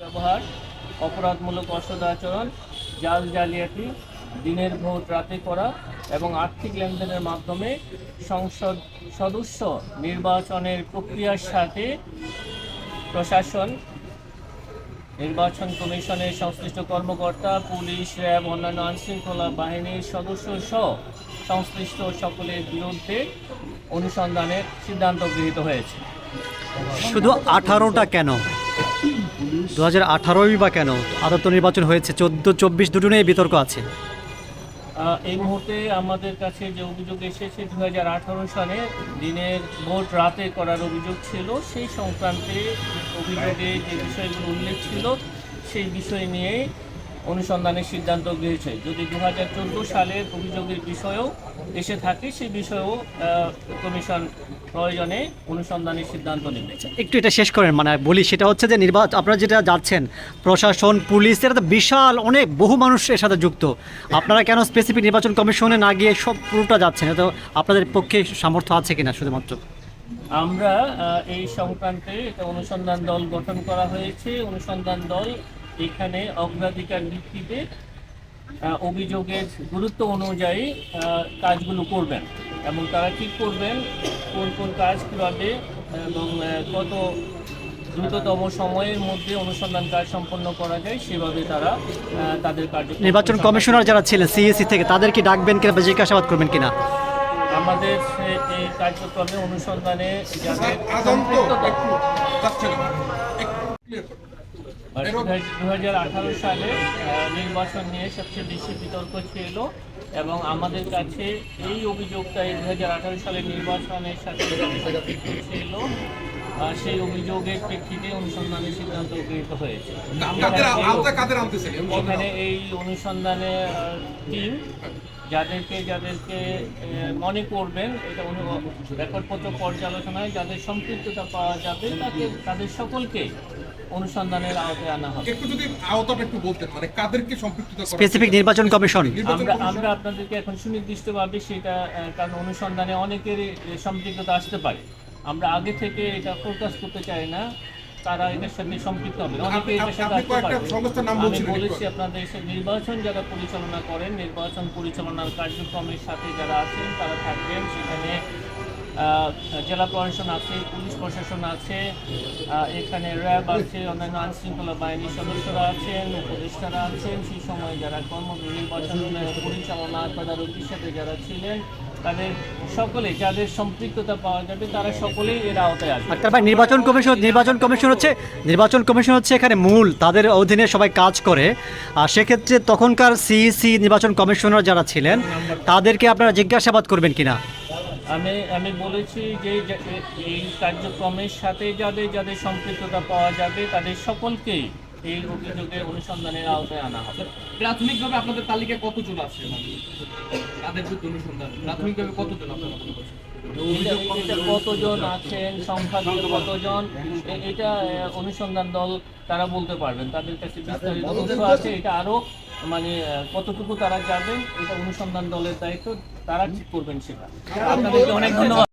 ব্যবহার, অপরাধমূলক অসদ আচরণ জাল জালিয়াতি, দিনের ভোট রাতে করা এবং আর্থিক লেনদেনের মাধ্যমে সংসদ সদস্য নির্বাচনের প্রক্রিয়ার সাথে প্রশাসন, নির্বাচন কমিশনের সংশ্লিষ্ট কর্মকর্তা, পুলিশ, র্যাব, অন্যান্য আইনশৃঙ্খলা বাহিনীর সদস্য সহ সংশ্লিষ্ট সকলের বিরুদ্ধে অনুসন্ধানের সিদ্ধান্ত গৃহীত হয়েছে। শুধু আঠারোটা কেন? দু হাজার আঠারোই বা কেন? আদত্ত নির্বাচন হয়েছে, চোদ্দ, চব্বিশ দুটো নিয়ে বিতর্ক আছে। এই মুহূর্তে আমাদের কাছে যে অভিযোগ এসেছে, দু হাজার আঠেরো সালে দিনের ভোট রাতে করার অভিযোগ ছিল, সেই সংক্রান্তে অভিযোগে যে বিষয়গুলো উল্লেখ ছিল, সেই বিষয় নিয়ে অনুসন্ধানের সিদ্ধান্ত গৃহীছে যদি দু হাজার সালের অভিযোগের বিষয়েও এসে থাকে সেই বিষয়েও কমিশন প্রয়োজনে অনুসন্ধানের সিদ্ধান্ত নেবে। একটু এটা শেষ করেন মানে বলি সেটা হচ্ছে যে নির্বাচন আপনারা যেটা যাচ্ছেন প্রশাসন পুলিশ এরা তো বিশাল অনেক বহু মানুষ এর সাথে যুক্ত। আপনারা কেন স্পেসিফিক নির্বাচন কমিশনে না গিয়ে সব পুরোটা যাচ্ছেন? তো আপনাদের পক্ষে সামর্থ্য আছে কিনা শুধুমাত্র? আমরা এই সংক্রান্তে একটা অনুসন্ধান দল গঠন করা হয়েছে। অনুসন্ধান দল এখানে অগ্রাধিকার ভিত্তিতে অভিযোগের গুরুত্ব অনুযায়ী কাজগুলো করবেন। এবং তারা ঠিক করবেন কোন কোন কাজ কীভাবে এবং কত দ্রুততম সময়ের মধ্যে অনুসন্ধান কাজ সম্পন্ন করা যায় সেভাবে তারা তাদের কার্য নির্বাচন কমিশনার যারা ছিলেন সিএসি থেকে তাদেরকে ডাকবেন কিনা বা জিজ্ঞাসাবাদ করবেন কিনা? আমাদের এই কার্যক্রমে অনুসন্ধানে যাদের দু হাজার আঠারো সালে নির্বাচন নিয়ে সবচেয়ে বেশি বিতর্ক ছিল এবং আমাদের কাছে এই অভিযোগটা দু হাজার আঠারো সালের নির্বাচনের সাথে ছিল। সেই অভিযোগের প্রেক্ষিতে অনুসন্ধানের সিদ্ধান্ত গৃহীত হয়েছে? এখানে এই অনুসন্ধানে? টিম যাদেরকে যাদেরকে মনে করবেন এটা রেকর্ডপত্র পর্যালোচনায় যাদের সম্পৃক্ততা পাওয়া যাবে তাকে তাদের সকলকে অনুসন্ধানের আওতায় আনা হবে। একটু যদি আওতাটা একটু বলতেন মানে কাদেরকে সম্পৃক্ত স্পেসিফিক নির্বাচন কমিশন। আমরা আমরা আপনাদেরকে এখন সুনির্দিষ্টভাবে সেটা কারণ অনুসন্ধানে অনেকেরই সম্পৃক্ততা আসতে পারে। আমরা আগে থেকে এটা ফোরকাস্ট করতে চাই না। তারা এদের সাথে সম্পৃক্ত হবে। অনেকে এদের সাথে আমি বলেছি। আপনাদের নির্বাচন যারা পরিচালনা করেন নির্বাচন পরিচালনার কার্যক্রমের সাথে যারা আছেন তারা থাকবেন। সেখানে জেলা প্রশাসন আছে, পুলিশ প্রশাসন আছে এখানে র্যাব আছে, অন্যান্য আইনশৃঙ্খলা বাহিনীর সদস্যরা আছেন, উপদেষ্টারা আছেন। সেই সময় যারা কর্ম নির্বাচন পরিচালনা তদারকির সাথে যারা ছিলেন, তাদের সকলে, যাদের সম্পৃক্ততা পাওয়া যাবে, তারা সকলেই এর আওতায় আসবে। নির্বাচন কমিশন নির্বাচন কমিশন হচ্ছে, নির্বাচন কমিশন হচ্ছে এখানে মূল, তাদের অধীনে সবাই কাজ করে। আর সেক্ষেত্রে তখনকার সিইসি নির্বাচন কমিশনার যারা ছিলেন, তাদেরকে আপনারা জিজ্ঞাসাবাদ করবেন কিনা? আমি আমি বলেছি যে এই কার্যক্রমের সাথে যাদের যাদের সম্পৃক্ততা পাওয়া যাবে, তাদের সকলকেই এই অভিযোগের অনুসন্ধানের আওতায় আনা হবে। প্রাথমিকভাবে আপনাদের তালিকায় কতজন আছে? তাদের অনুসন্ধান। প্রাথমিকভাবে কতজন আপনারা কতজন আছেন সংখ্যা কতজন? এটা অনুসন্ধান দল তারা বলতে পারবেন। তাদের কাছে বিস্তারিত তথ্য আছে এটা আরও মানে কতটুকু তারা যাবেন এটা অনুসন্ধান দলের দায়িত্ব তারা ঠিক করবেন সেটা। আপনাদেরকে অনেক ধন্যবাদ।